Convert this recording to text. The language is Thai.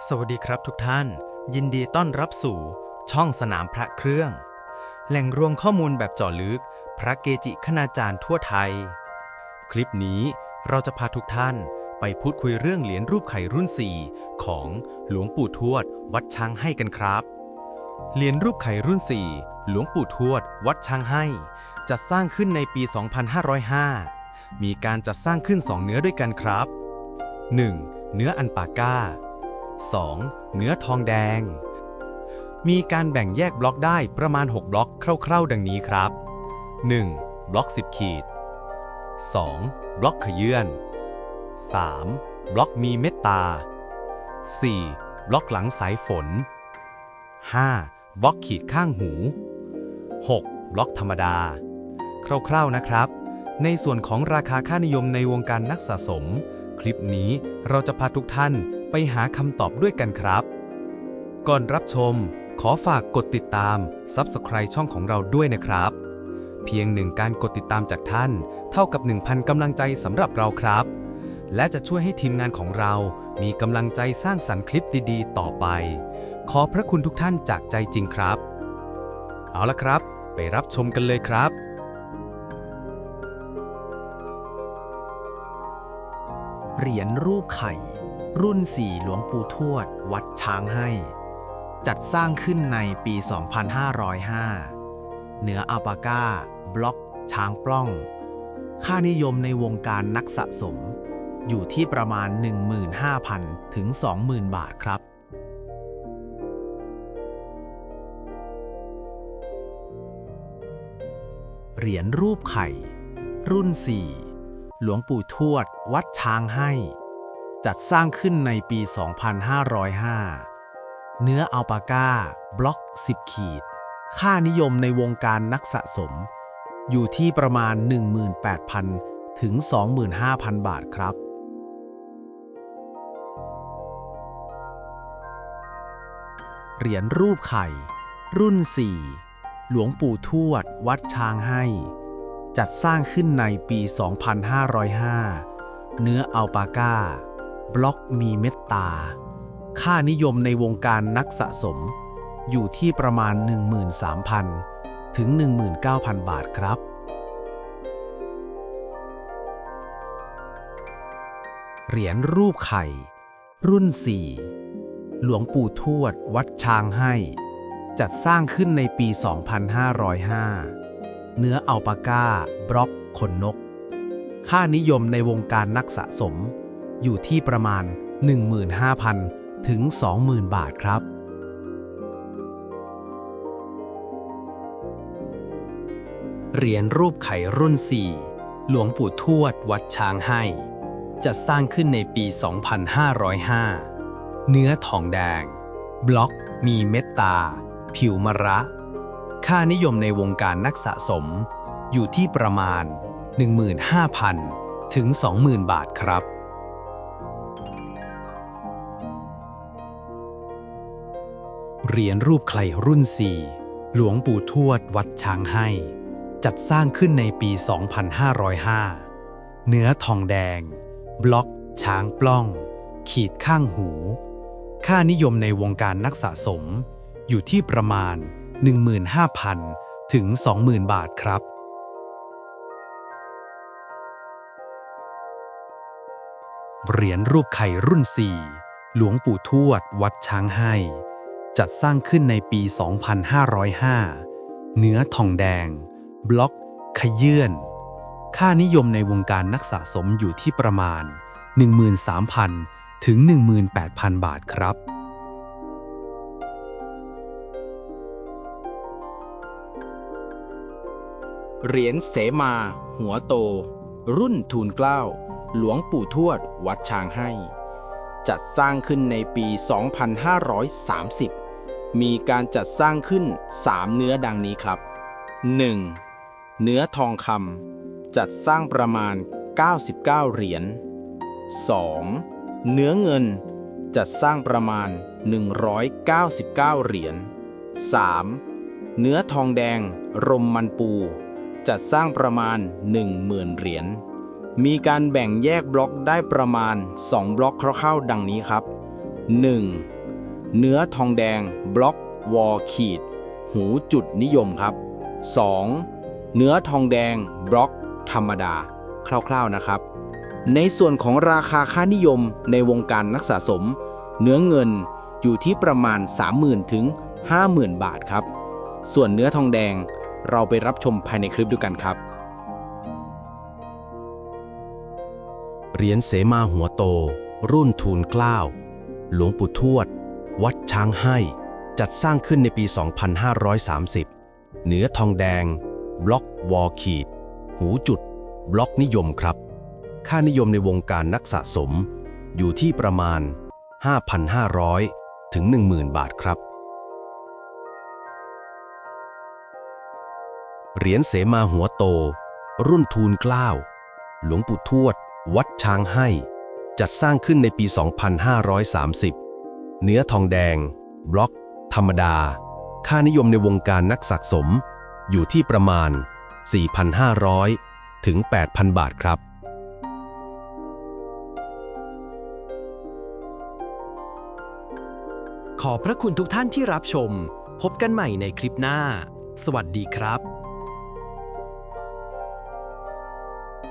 สวัสดีครับทุกท่าน ยินดีต้อนรับสู่ ช่องสนามพระเครื่อง แหล่งรวมข้อมูลแบบเจาะลึก พระเกจิคณาจารย์ทั่วไทย คลิปนี้เราจะพาทุกท่านไปพูดคุยเรื่องเหรียญรูปไข่รุ่น 4 ของหลวงปู่ทวด วัดช้างให้กันครับ เหรียญรูปไข่รุ่น 4 หลวงปู่ทวด วัดช้างให้ จัดสร้างขึ้นในปี 2505 มีการจัดสร้างขึ้น 2 เนื้อด้วยกันครับ 1. เนื้ออันปาก้า 2. เนื้อทองแดง มีการแบ่งแยกบล็อกได้ประมาณ 6 บล็อกคร่าวๆ ดังนี้ครับ 1. บล็อก 10 ขีด 2. บล็อกขยื่น 3. บล็อกมีเม็ดตา 4. บล็อกหลังสายฝน 5. บล็อกขีดข้างหู 6. บล็อกธรรมดา คร่าวๆนะครับ ในส่วนของราคาค่านิยมในวงการนักสะสม คลิปนี้เราจะพาทุกท่าน ไปหาคำตอบด้วยกันครับ ก่อนรับชม ขอฝากกดติดตาม Subscribe ช่องของเราด้วยนะครับ เพียงหนึ่งการกดติดตามจากท่าน เท่ากับ 1,000กำลังใจสำหรับเราครับ และจะช่วยให้ทีมงานของเรามีกำลังใจสร้างสรรค์คลิปดีๆ ต่อไป ขอพระคุณทุกท่านจากใจจริงครับ เอาละครับ ไปรับชมกันเลยครับเหรียญรูปไข่ รุ่น 4 หลวงปู่ทวด วัดช้างให้ จัดสร้างขึ้นในปี 2505 เหนืออัลปาก้า บล็อก ช้างปล้อง ค่านิยมในวงการนักสะสม อยู่ที่ประมาณ 15,000 ถึง 20,000 บาทครับเหรียญรูปไข่ รุ่น 4 หลวงปู่ทวด วัดช้างให้ จัดสร้างขึ้นในปี 2505 เนื้ออัลปาก้า บล็อก 10 ขีด ค่านิยมในวงการนักสะสม อยู่ที่ประมาณ 18,000 ถึง 25,000 บาทครับ เหรียญรูปไข่ รุ่น 4 หลวงปู่ทวด วัดช้างให้ จัดสร้างขึ้นในปี 2505 เนื้ออัลปาก้า บล็อกมีเม็ดตา ค่านิยมในวงการนักสะสม อยู่ที่ประมาณ 13,000 ถึง 19,000 บาทครับ เหรียญรูปไข่ รุ่น 4 หลวงปู่ทวด วัดช้างให้ จัดสร้างขึ้นในปี 2505 เนื้ออัลปาก้า บล็อกขนนก ค่านิยมในวงการนักสะสม อยู่ที่ประมาณ 15,000 ถึง 20,000 บาทครับ เหรียญรูปไข่รุ่น 4 หลวงปู่ทวดวัดช้างให้ จัดสร้างขึ้นในปี 2505 เนื้อทองแดง บล็อก มีเม็ดตา ผิวมระ ค่านิยมในวงการนักสะสม อยู่ที่ประมาณ 15,000 ถึง 20,000 บาทครับ เหรียญรูปไข่รุ่น 4 หลวงปู่ทวดวัดช้างให้ จัดสร้างขึ้นในปี 2505 เนื้อทองแดง บล็อก ช้างปล้อง ขีดข้างหู ค่านิยมในวงการนักสะสม อยู่ที่ประมาณ 15,000 ถึง 20,000 บาทครับเหรียญรูปไข่รุ่น 4 หลวงปู่ทวดวัดช้างให้ จัดสร้างขึ้นในปี 2505 เนื้อทองแดง บล็อก ขยื่นค่านิยมในวงการนักสะสมอยู่ที่ประมาณ 13,000 ถึง 18,000 บาทครับ เหรียญเสมา หัวโต รุ่นทูลเกล้า หลวงปู่ทวด วัดช้างให้ จัดสร้างขึ้นในปี 2530 มีการจัดสร้างขึ้น 3 เนื้อดังนี้ครับ 1. เนื้อทองคำจัดสร้างประมาณ 99 เหรียญ 2. เนื้อเงินจัดสร้างประมาณ 199 เหรียญ 3. เนื้อทองแดงรมมันปู จัดสร้างประมาณ 10,000 เหรียญ มีการแบ่งแยกบล็อกได้ประมาณ 2 บล็อกคร่าวๆดังนี้ครับ 1. เนื้อทองแดงบล็อกวอลขีด หูจุดนิยมครับ 2. เนื้อทองแดงบล็อก ธรรมดา คร่าวๆนะครับ ในส่วนของราคาค่านิยมในวงการนักสะสม เนื้อเงินอยู่ที่ประมาณ 30,000 ถึง 50,000 บาทครับ ส่วนเนื้อทองแดงเราไปรับชมภายในคลิปด้วยกันครับ เหรียญเสมาหัวโต รุ่นทูลเกล้า หลวงปู่ทวด วัดช้างให้ จัดสร้างขึ้นในปี 2530เนื้อทองแดง บล็อกวอลขีด หูจุด บล็อกนิยมครับ ค่านิยมในวงการนักสะสม อยู่ที่ประมาณ 5,500 ถึง 10,000 บาทครับ เหรียญเสมาหัวโต รุ่นทูลเกล้า หลวงปู่ทวด วัดช้างให้ จัดสร้างขึ้นในปี 2530 เนื้อทองแดง บล็อก ธรรมดา ค่านิยมในวงการนักสะสม อยู่ที่ประมาณ 4,500 ถึง 8,000 บาทครับ ขอบพระคุณทุกท่านที่รับชม พบกันใหม่ในคลิปหน้า สวัสดีครับ